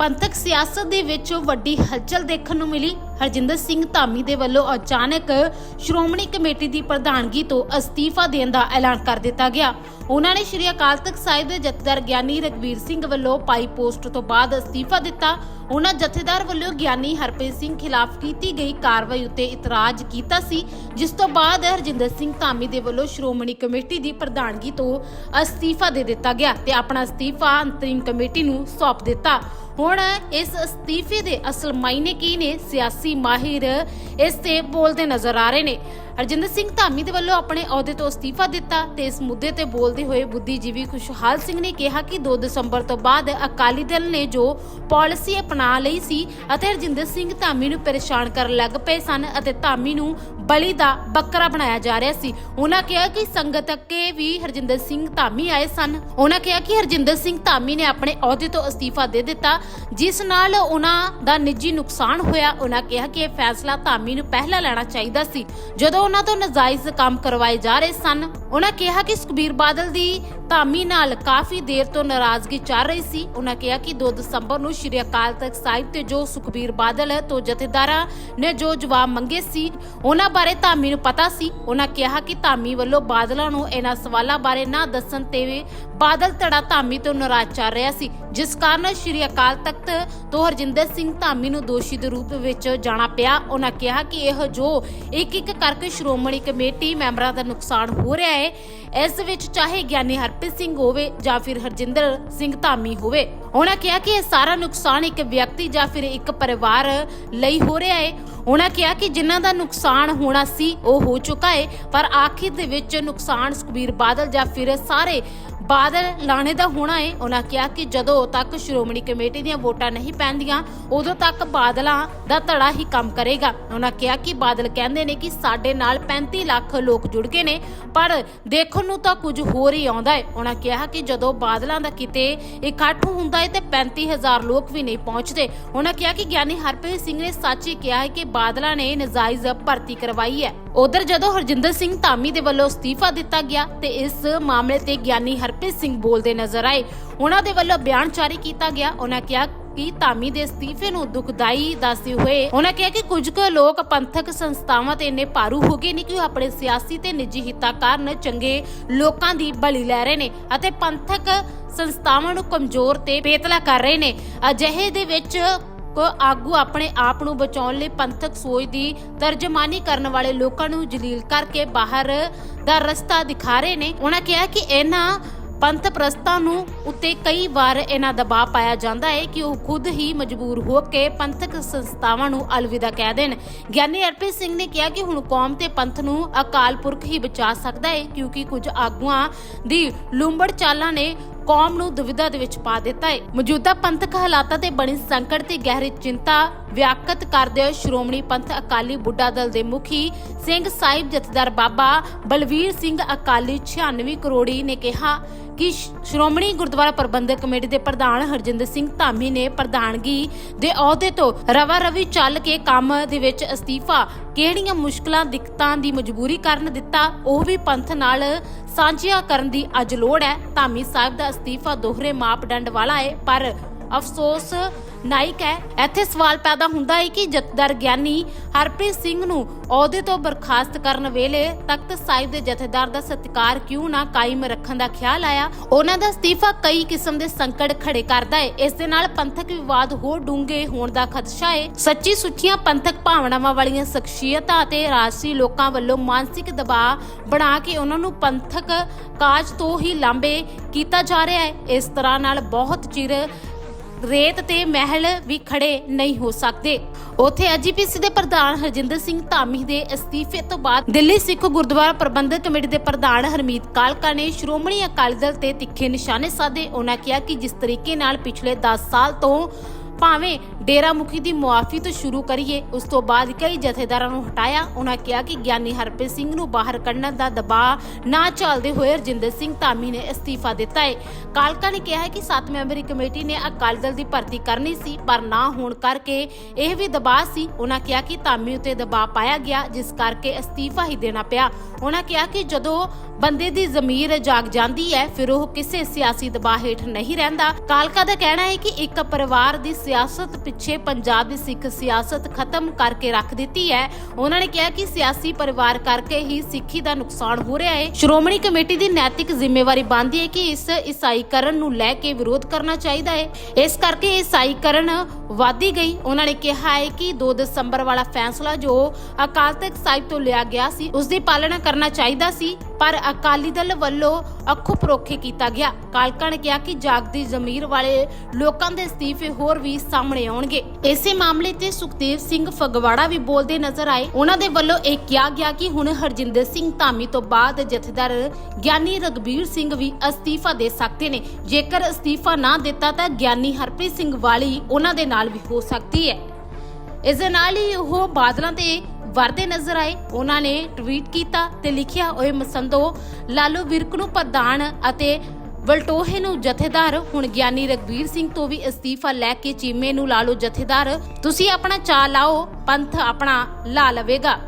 ਪੰਥਕ ਸਿਆਸਤ ਦੇ ਵਿੱਚ ਵੱਡੀ ਹਲਚਲ ਦੇਖਣ ਨੂੰ ਮਿਲੀ। ਹਰਜਿੰਦਰ ਸਿੰਘ ਧਾਮੀ ਦੇ ਵੱਲੋਂ ਅਚਾਨਕ ਸ਼੍ਰੋਮਣੀ ਕਮੇਟੀ ਦੀ ਪ੍ਰਧਾਨਗੀ ਤੋਂ ਅਸਤੀਫਾ ਦੇਣ ਦਾ ਐਲਾਨ ਕਰ ਦਿੱਤਾ ਗਿਆ। ਉਹਨਾਂ ਨੇ ਸ਼੍ਰੀ ਅਕਾਲ ਤਖਤ ਸਾਹਿਬ ਦੇ ਜਥੇਦਾਰ ਗਿਆਨੀ ਰਗਵੀਰ ਸਿੰਘ ਵੱਲੋਂ ਪਾਈ ਪੋਸਟ ਤੋਂ ਬਾਅਦ ਅਸਤੀਫਾ ਦਿੱਤਾ। ਉਹਨਾਂ ਜਥੇਦਾਰ ਵੱਲੋਂ ਗਿਆਨੀ ਹਰਪ੍ਰੀਤ ਸਿੰਘ ਖਿਲਾਫ ਕੀਤੀ ਗਈ ਕਾਰਵਾਈ ਉੱਤੇ ਇਤਰਾਜ਼ ਕੀਤਾ ਸੀ, ਜਿਸ ਤੋਂ ਬਾਅਦ ਹਰਜਿੰਦਰ ਸਿੰਘ ਧਾਮੀ ਦੇ ਵੱਲੋਂ ਸ਼੍ਰੋਮਣੀ ਕਮੇਟੀ ਦੀ ਪ੍ਰਧਾਨਗੀ ਤੋਂ ਅਸਤੀਫਾ ਦੇ ਦਿੱਤਾ ਗਿਆ ਤੇ ਆਪਣਾ ਅਸਤੀਫਾ ਅੰਤਰਿਮ ਕਮੇਟੀ ਨੂੰ ਸੌਂਪ ਦਿੱਤਾ। ਹੁਣ ਇਸ ਅਸਤੀਫੇ ਦੇ ਅਸਲ ਮਾਇਨੇ ਕੀ ਨੇ? ਸਿਆਸੀ ਮਾਹਿਰ ਇਸ ਤੇ ਬੋਲਦੇ ਨਜ਼ਰ ਆ ਰਹੇ ਨੇ। ਹਰਜਿੰਦਰ ਸਿੰਘ ਧਾਮੀ ਦੇ ਵੱਲੋਂ ਆਪਣੇ ਅਹੁਦੇ ਤੋਂ ਅਸਤੀਫਾ ਦਿੱਤਾ ਤੇ ਇਸ ਮੁੱਦੇ ਤੇ ਬੋਲਦੇ ਹੋਏ ਬੁੱਧੀਜੀਵੀ ਖੁਸ਼ਹਾਲ ਸਿੰਘ ਨੇ ਕਿਹਾ ਕਿ 2 ਦਸੰਬਰ ਤੋਂ ਬਾਅਦ ਅਕਾਲੀ ਦਲ ਨੇ ਜੋ ਪਾਲਿਸੀ ਅਪਣਾ ਲਈ ਸੀ ਅਤੇ ਹਰਜਿੰਦਰ ਸਿੰਘ ਧਾਮੀ ਨੂੰ ਪਰੇਸ਼ਾਨ ਕਰਨ ਲੱਗ ਪਏ ਸਨ ਅਤੇ ਧਾਮੀ ਨੂੰ ਬਲੀ ਦਾ ਬੱਕਰਾ ਬਣਾਇਆ ਜਾ ਰਿਹਾ ਸੀ। ਉਹਨਾਂ ਕਿਹਾ ਕਿ ਸੰਗਤ ਅੱਗੇ ਵੀ ਹਰਜਿੰਦਰ ਸਿੰਘ ਧਾਮੀ ਆਏ ਸਨ। ਉਹਨਾਂ ਕਿਹਾ ਕਿ ਹਰਜਿੰਦਰ ਸਿੰਘ ਧਾਮੀ ਨੇ ਆਪਣੇ ਅਹੁਦੇ ਤੋਂ ਅਸਤੀਫਾ ਦੇ ਦਿੱਤਾ, ਜਿਸ ਨਾਲ ਉਹਨਾਂ ਦਾ ਨਿੱਜੀ ਨੁਕਸਾਨ ਹੋਇਆ। ਉਹਨਾਂ ਕਿਹਾ ਕਿ ਇਹ ਫੈਸਲਾ ਧਾਮੀ ਨੂੰ ਪਹਿਲਾਂ ਲੈਣਾ ਚਾਹੀਦਾ ਸੀ। ਜਦੋਂ ਉਹਨਾਂ ਤੋਂ ਨਜਾਇਜ਼ ਕੰਮ ਕਰਵਾਏ ਜਾ ਰਹੇ ਸਨ, ਉਹਨਾਂ ਕਿਹਾ ਕਿ ਸੁਖਬੀਰ ਬਾਦਲ ਦੀ ਧਾਮੀ ਨਾਲ ਕਾਫੀ ਦੇਰ ਤੋਂ ਨਾਰਾਜ਼ਗੀ ਚੱਲ ਰਹੀ ਸੀ। ਉਹਨਾਂ ਕਿਹਾ ਕਿ 2 ਦਸੰਬਰ ਨੂੰ ਸ਼੍ਰੀ ਅਕਾਲ ਤਖਤ ਸਾਹਿਬ ਤੇ ਜੋ ਸੁਖਬੀਰ ਬਾਦਲ ਤੋਂ ਜਥੇਦਾਰਾਂ ਨੇ ਜੋ ਜਵਾਬ ਮੰਗੇ ਸੀ ਉਹਨਾਂ ਬਾਰੇ ਧਾਮੀ ਨੂੰ ਪਤਾ ਸੀ। ਉਹਨਾਂ ਕਿਹਾ ਕਿ ਧਾਮੀ ਵੱਲੋਂ ਬਾਦਲਾਂ ਨੂੰ ਇਹਨਾਂ ਸਵਾਲਾਂ ਬਾਰੇ ਨਾ ਦੱਸਣ ਤੇ ਬਾਦਲ ਧੜਾ ਧਾਮੀ ਤੋਂ ਨਾਰਾਜ਼ ਚੱਲ ਰਿਹਾ ਸੀ। ਜਿਸ ਕਾਰਨ ਸ਼੍ਰੀ ਅਕਾਲ ਤਖਤ ਤੋਂ ਹਰਜਿੰਦਰ ਸਿੰਘ ਧਾਮੀ ਨੂੰ ਦੋਸ਼ੀ ਦੇ ਰੂਪ ਵਿੱਚ ਜਾਣਾ ਪਿਆ। ਉਹਨਾਂ ਕਿਹਾ ਕਿ ਇਹ ਜੋ ਇੱਕ ਇੱਕ ਕਰਕੇ ਸ਼੍ਰੋਮਣੀ ਕਮੇਟੀ ਮੈਂਬਰਾਂ ਦਾ ਨੁਕਸਾਨ ਹੋ ਰਿਹਾ ਹੈ, ਇਸ ਵਿੱਚ ਚਾਹੇ ਗਿਆਨੀ ਹਰ ਹਰਪ੍ਰੀਤ ਸਿੰਘ ਹੋਵੇ ਜਾਂ ਫਿਰ ਹਰਜਿੰਦਰ ਸਿੰਘ ਧਾਮੀ ਹੋਵੇ। ਉਹਨਾਂ ਕਿਹਾ ਕਿ ਇਹ ਸਾਰਾ ਨੁਕਸਾਨ ਇੱਕ ਵਿਅਕਤੀ ਜਾਂ ਫਿਰ ਇੱਕ ਪਰਿਵਾਰ ਲਈ ਹੋ ਰਿਹਾ ਹੈ। ਉਹਨਾਂ ਕਿਹਾ ਕਿ ਜਿਨ੍ਹਾਂ ਦਾ ਨੁਕਸਾਨ ਹੋਣਾ ਸੀ, ਉਹ ਹੋ ਚੁੱਕਾ ਹੈ। ਪਰ ਆਖਿਰ ਦੇ ਵਿੱਚ ਨੁਕਸਾਨ ਸੁਖਬੀਰ ਬਾਦਲ ਜਾਂ ਫਿਰ ਸਾਰੇ ਬਾਦਲ ਲਾਣੇ ਦਾ ਹੋਣਾ ਹੈ। ਉਹਨਾਂ ਕਿਹਾ ਕਿ ਜਦੋਂ ਤੱਕ ਸ਼੍ਰੋਮਣੀ ਕਮੇਟੀ ਦੀਆਂ ਵੋਟਾਂ ਨਹੀਂ ਪੈਂਦੀਆਂ, ਉਦੋਂ ਤੱਕ ਬਾਦਲਾਂ ਦਾ ਧੜਾ ਹੀ ਕੰਮ ਕਰੇਗਾ। ਉਹਨਾਂ ਕਿਹਾ ਕਿ ਬਾਦਲ ਕਹਿੰਦੇ ਨੇ ਕਿ ਸਾਡੇ ਨਾਲ 35 ਲੱਖ ਲੋਕ ਜੁੜ ਗਏ ਨੇ, ਪਰ ਦੇਖਣ ਨੂੰ ਤਾਂ ਕੁਝ ਹੋਰ ਹੀ ਆਉਂਦਾ ਹੈ। ਉਹਨਾਂ ਕਿਹਾ ਕਿ ਜਦੋਂ ਬਾਦਲਾਂ ਦਾ ਕਿਤੇ ਇਕੱਠ ਹੁੰਦਾ ਹੈ ਤੇ 35000 ਲੋਕ ਵੀ ਨਹੀਂ ਪਹੁੰਚਦੇ। ਉਹਨਾਂ ਕਿਹਾ ਕਿ ਗਿਆਨੀ ਹਰਪ੍ਰੀਤ ਸਿੰਘ ਨੇ ਸੱਚ ਹੀ ਕਿਹਾ ਹੈ ਕਿ ਬਾਦਲਾਂ ਨੇ ਨਜਾਇਜ਼ ਭਰਤੀ ਕਰਵਾਈ ਹੈ। ਉਧਰ ਜਦੋਂ ਹਰਜਿੰਦਰ ਸਿੰਘ ਧਾਮੀ ਦੇ ਵੱਲੋਂ ਅਸਤੀਫਾ ਦਿੱਤਾ ਗਿਆ ਤੇ ਇਸ ਮਾਮਲੇ ਤੇ ਗਿਆਨੀ ਹਰਪ੍ਰੀਤ ਸਿੰਘ ਬੋਲਦੇ ਨਜ਼ਰ ਆਏ। ਉਹਨਾਂ ਦੇ ਵੱਲੋਂ ਬਿਆਨ ਜਾਰੀ ਕੀਤਾ ਗਿਆ। ਉਹਨਾਂ ਕਿਹਾ ਕਿ ਧਾਮੀ ਦੇ ਅਸਤੀਫੇ ਨੂੰ ਦੁਖਦਾਈ ਦੱਸਦੇ ਹੋਏ ਉਹਨਾਂ ਕਿਹਾ ਕਿ ਕੁਝ ਕੁ ਲੋਕ ਪੰਥਕ ਸੰਸਥਾਵਾਂ ਤੇ ਇੰਨੇ ਭਾਰੂ ਹੋ ਗਏ ਨੇ ਕਿ ਉਹ ਆਪਣੇ ਸਿਆਸੀ ਤੇ ਨਿੱਜੀ ਹਿੱਤਾਂ ਕਾਰਨ ਚੰਗੇ ਲੋਕਾਂ ਦੀ ਬਲੀ ਲੈ ਰਹੇ ਨੇ ਅਤੇ ਪੰਥਕ ਸੰਸਥਾਵਾਂ ਨੂੰ ਕਮਜ਼ੋਰ ਤੇ ਬੇਤਲਾ ਕਰ ਰਹੇ ਨੇ। ਅਜਿਹੇ ਦੇ ਵਿੱਚ ਕੋ ਆਗੂ ਆਪਣੇ ਆਪ ਨੂੰ ਬਚਾਉਣ ਲਈ ਪੰਥਕ ਸੋਚ ਦੀ ਤਰਜਮਾਨੀ ਕਰਨ ਵਾਲੇ ਲੋਕਾਂ ਨੂੰ ਜਲੀਲ ਕਰਕੇ ਬਾਹਰ ਦਾ ਰਸਤਾ ਦਿਖਾ ਰਹੇ ਨੇ। ਉਹਨਾਂ ਕਿਹਾ ਕਿ ਇਹਨਾਂ ਪੰਥ ਪ੍ਰਸਤਾਂ ਨੂੰ ਉੱਤੇ ਕਈ ਵਾਰ ਇਹਨਾਂ ਦਬਾਅ ਪਾਇਆ ਜਾਂਦਾ ਹੈ ਕਿ ਉਹ ਖੁਦ ਹੀ ਮਜਬੂਰ ਹੋ ਕੇ ਪੰਥਕ ਸੰਸਥਾਵਾਂ ਨੂੰ ਅਲਵਿਦਾ ਕਹਿ ਦੇਣ। ਗਿਆਨੀ ਅਰਪਿਤ ਸਿੰਘ ਨੇ ਕਿਹਾ ਕਿ ਹੁਣ ਕੌਮ ਤੇ ਪੰਥ ਨੂੰ ਅਕਾਲ ਪੁਰਖ ਹੀ ਬਚਾ ਸਕਦਾ ਹੈ, ਕਿਉਂਕਿ ਕੁਝ ਆਗੂਆਂ ਦੀ ਲੂੰਬੜ ਚਾਲਾਂ ਨੇ ਕੌਮ ਨੂੰ ਦੁਵਿਧਾ ਦੇ ਵਿੱਚ ਪਾ ਦਿੱਤਾ ਹੈ ਮੌਜੂਦਾ ਪੰਥਕ ਹਾਲਾਤਾਂ ਤੇ ਬਣੀ ਸੰਕਟ ਤੇ ਗਹਿਰੀ ਚਿੰਤਾ ਵਿਆਕਤ ਕਰਦੇ ਹੋਏ ਸ਼੍ਰੋਮਣੀ ਪੰਥ ਅਕਾਲੀ ਬੁੱਢਾ ਦਲ ਦੇ ਮੁਖੀ ਸਿੰਘ ਸਾਹਿਬ ਜਥੇਦਾਰ ਬਾਬਾ ਬਲਵੀਰ ਸਿੰਘ ਅਕਾਲੀ 96 ਕਰੋੜੀ ਨੇ ਕਿਹਾ ਕਿ ਸ਼੍ਰੋਮਣੀ ਗੁਰਦੁਆਰਾ ਪ੍ਰਬੰਧਕ ਕਮੇਟੀ ਦੇ ਪ੍ਰਧਾਨ ਹਰਜਿੰਦਰ ਸਿੰਘ ਧਾਮੀ ਨੇ ਪ੍ਰਧਾਨਗੀ ਦੇ ਅਹੁਦੇ ਤੋਂ ਰਵਾ ਰਵੀ ਚੱਲ ਕੇ ਕੰਮ ਦੇ ਵਿੱਚ ਅਸਤੀਫਾ, ਕਿਹੜੀਆਂ ਮੁਸ਼ਕਲਾਂ, ਦਿੱਕਤਾਂ ਦੀ ਮਜਬੂਰੀ ਕਰਨ ਦਿੱਤਾ, ਉਹ ਵੀ ਪੰਥ ਨਾਲ ਸਾਂਝੀਆਂ ਕਰਨ ਦੀ ਅੱਜ ਲੋੜ ਹੈ। ਧਾਮੀ ਸਾਹਿਬ ਦਾ ਅਸਤੀਫਾ, ਦੋਹਰੇ ਮਾਪਦੰਡ ਵਾਲਾ ਹੈ, ਪਰ ਅਫਸੋਸ ਨਾਇਕ ਹੈ। ਇੱਥੇ ਸਵਾਲ ਪੈਦਾ ਹੁੰਦਾ ਹੈ ਕਿ ਜਥੇਦਾਰ ਗਿਆਨੀ ਹਰਪ੍ਰੀਤ ਸਿੰਘ ਨੂੰ ਅਹੁਦੇ ਤੋਂ ਬਰਖਾਸਤ ਕਰਨ ਵੇਲੇ ਤਖਤ ਸਾਹਿਬ ਦੇ ਜਥੇਦਾਰ ਦਾ ਸਤਿਕਾਰ ਕਿਉਂ ਨਾ ਕਾਇਮ ਰੱਖਣ ਦਾ ਖਿਆਲ ਆਇਆ? ਉਹਨਾਂ ਦਾ ਅਸਤੀਫਾ ਕਈ ਕਿਸਮ ਦੇ ਸੰਕਟ ਖੜੇ ਕਰਦਾ ਹੈ। ਇਸ ਦੇ ਨਾਲ ਪੰਥਕ ਵਿਵਾਦ ਹੋਰ ਡੂੰਘੇ ਹੋਣ ਦਾ ਖਦਸ਼ਾ ਹੈ। ਸੱਚੀ ਸੁੱਚੀਆਂ ਪੰਥਕ ਭਾਵਨਾਵਾਂ ਵਾਲੀਆਂ ਸ਼ਖਸੀਅਤਾਂ ਅਤੇ ਰਾਜਸੀ ਲੋਕਾਂ ਵੱਲੋਂ ਮਾਨਸਿਕ ਦਬਾਅ ਬਣਾ ਕੇ ਉਹਨਾਂ ਨੂੰ ਪੰਥਕ ਕਾਜ ਤੋਂ ਹੀ ਲਾਂਬੇ ਕੀਤਾ ਜਾ ਰਿਹਾ ਹੈ। ਇਸ ਤਰ੍ਹਾਂ ਨਾਲ ਬਹੁਤ ਚਿਰ ਰੇਤ ਤੇ ਮਹਿਲ ਵੀ ਖੜੇ ਨਹੀਂ ਹੋ ਸਕਦੇ। ਉਥੇ ਐਜੀਪੀਸੀ ਦੇ ਪ੍ਰਧਾਨ ਹਰਜਿੰਦਰ ਸਿੰਘ ਧਾਮੀ ਦੇ ਅਸਤੀਫੇ ਤੋਂ ਬਾਅਦ ਦਿੱਲੀ ਸਿੱਖ ਗੁਰਦੁਆਰਾ ਪ੍ਰਬੰਧਕ ਕਮੇਟੀ ਦੇ ਪ੍ਰਧਾਨ ਹਰਮੀਤ ਕਾਲਕਾ ਨੇ ਸ਼੍ਰੋਮਣੀ ਅਕਾਲੀ ਦਲ ਤੇ ਤਿੱਖੇ ਨਿਸ਼ਾਨੇ ਸਾਧੇ। ਉਹਨਾਂ ਕਿਹਾ ਕਿ ਜਿਸ ਤਰੀਕੇ ਨਾਲ ਪਿਛਲੇ 10 ਸਾਲ ਤੋਂ ਭਾਵੇਂ ਡੇਰਾ ਮੁਖੀ ਦੀ ਮੁਆਫੀ ਤੋਂ ਸ਼ੁਰੂ ਕਰੀਏ, ਉਸ ਤੋਂ ਬਾਅਦ ਕਈ ਜਥੇਦਾਰਾਂ ਨੂੰ ਹਟਾਇਆ। ਉਹਨਾਂ ਕਿਹਾ ਕਿ ਗਿਆਨੀ ਹਰਪ੍ਰੀਤ ਸਿੰਘ ਨੂੰ ਬਾਹਰ ਕੱਢਣ ਦਾ ਦਬਾਅ ਨਾ ਚੱਲਦੇ ਹੋਏ ਰਜਿੰਦਰ ਸਿੰਘ ਧਾਮੀ ਨੇ ਅਸਤੀਫਾ ਦਿੱਤਾ ਹੈ। ਕਾਲਕਾ ਨੇ ਕਿਹਾ ਹੈ ਕਿ 7 ਮੈਂਬਰੀ ਕਮੇਟੀ ਨੇ ਅਕਾਲੀ ਦਲ ਦੀ ਭਰਤੀ ਕਰਨੀ ਸੀ, ਪਰ ਨਾ ਹੋਣ ਕਰਕੇ ਇਹ ਵੀ ਦਬਾਅ ਸੀ। ਉਹਨਾਂ ਕਿਹਾ ਕਿ ਧਾਮੀ ਉਤੇ ਦਬਾਅ ਪਾਇਆ ਗਿਆ, ਜਿਸ ਕਰਕੇ ਅਸਤੀਫਾ ਹੀ ਦੇਣਾ ਪਿਆ। ਉਹਨਾਂ ਕਿਹਾ ਕਿ ਜਦੋਂ ਬੰਦੇ ਦੀ ਜ਼ਮੀਰ ਜਾਗ ਜਾਂਦੀ ਹੈ, ਫਿਰ ਉਹ ਕਿਸੇ ਸਿਆਸੀ ਦਬਾਅ ਹੇਠ ਨਹੀਂ ਰਹਿੰਦਾ। ਕਾਲਕਾ ਦਾ ਕਹਿਣਾ ਹੈ ਕਿ ਇੱਕ ਪਰਿਵਾਰ ਦੀ ਸਿਆਸਤ ਪਿੱਛੇ ਪੰਜਾਬ ਦੀ ਸਿੱਖ ਸਿਆਸਤ ਖਤਮ ਕਰਕੇ ਰੱਖ ਦਿੱਤੀ ਹੈ। ਉਹਨਾਂ ਨੇ ਕਿਹਾ ਕਿ ਸਿਆਸੀ ਪਰਿਵਾਰ ਕਰਕੇ ਹੀ ਸਿੱਖੀ ਦਾ ਨੁਕਸਾਨ ਹੋ ਰਿਹਾ ਹੈ। ਸ਼੍ਰੋਮਣੀ ਕਮੇਟੀ ਦੀ ਨੈਤਿਕ ਜ਼ਿੰਮੇਵਾਰੀ ਬਣਦੀ ਹੈ ਕਿ ਇਸ ਈਸਾਈਕਰਨ ਨੂੰ ਲੈ ਕੇ ਵਿਰੋਧ ਕਰਨਾ ਚਾਹੀਦਾ ਹੈ। ਇਸ ਕਰਕੇ ਈਸਾਈਕਰਨ ਵਾਧੀ ਗਈ। ਉਹਨਾਂ ਨੇ ਕਿਹਾ ਹੈ ਕਿ 2 ਦਸੰਬਰ ਵਾਲਾ ਫੈਸਲਾ ਜੋ ਅਕਾਲ ਤਖਤ ਸਾਹਿਬ ਤੋਂ ਲਿਆ ਗਿਆ ਸੀ ਉਸ ਦੀ ਪਾਲਣਾ ਕਰਨਾ ਚਾਹੀਦਾ ਸੀ। ਪਰ ਅਕਾਲੀ ਦਲ ਵੱਲੋਂ ਅੱਖੋਂ ਪਰੋਖੇ ਕੀਤਾ ਗਿਆ। ਕਾਲਕਾ ਨੇ ਕਿਹਾ ਕਿ ਜਾਗਦੀ ਜ਼ਮੀਰ ਵਾਲੇ ਲੋਕਾਂ ਦੇ ਅਸਤੀਫੇ ਹੋਰ ਵੀ ਸਾਹਮਣੇ ਆਉਣਗੇ। ਇਸੇ ਮਾਮਲੇ ਤੇ ਸੁਖਦੇਵ ਸਿੰਘ ਫਗਵਾੜਾ ਵੀ ਬੋਲਦੇ ਨਜ਼ਰ ਆਏ। ਉਹਨਾਂ ਦੇ ਵੱਲੋਂ ਇਹ ਕਿਹਾ ਗਿਆ ਕਿ ਹੁਣ ਹਰਜਿੰਦਰ ਸਿੰਘ ਧਾਮੀ ਤੋਂ ਬਾਅਦ ਜਥੇਦਾਰ ਗਿਆਨੀ ਰਗਬੀਰ ਸਿੰਘ ਵੀ ਅਸਤੀਫਾ ਦੇ ਸਕਦੇ ਨੇ। ਜੇਕਰ ਅਸਤੀਫਾ ਨਾ ਦਿੱਤਾ ਤਾਂ ਗਿਆਨੀ ਹਰਪ੍ਰੀਤ ਸਿੰਘ ਵਾਲੀ ਉਹਨਾਂ ਦੇ ਨਾਲ ਵੀ ਹੋ ਸਕਦੀ ਹੈ। ਇਸ ਦੇ ਨਾਲ ਹੀ ਉਹ ਬਾਦਲਾਂ ਤੇ ਵਰਦੇ ਨਜ਼ਰ ਆਏ। ਉਹਨਾਂ ਨੇ ਟਵੀਟ ਕੀਤਾ ਤੇ ਲਿਖਿਆ, ਓਏ ਮਸੰਦੋ, ਲਾਲੋ ਵਿਰਕ ਨੂੰ ਪ੍ਰਧਾਨ ਅਤੇ ਵਲਟੋਹੇ ਨੂੰ ਜਥੇਦਾਰ। ਹੁਣ ਗਿਆਨੀ ਰਗਵੀਰ ਸਿੰਘ ਤੋਂ ਵੀ ਅਸਤੀਫਾ ਲੈ ਕੇ ਚੀਮੇ ਨੂੰ, ਲਾਲੋ ਜਥੇਦਾਰ, ਤੁਸੀਂ ਆਪਣਾ ਚਾ ਲਾਓ, ਪੰਥ ਆਪਣਾ ਲਾ ਲਵੇਗਾ।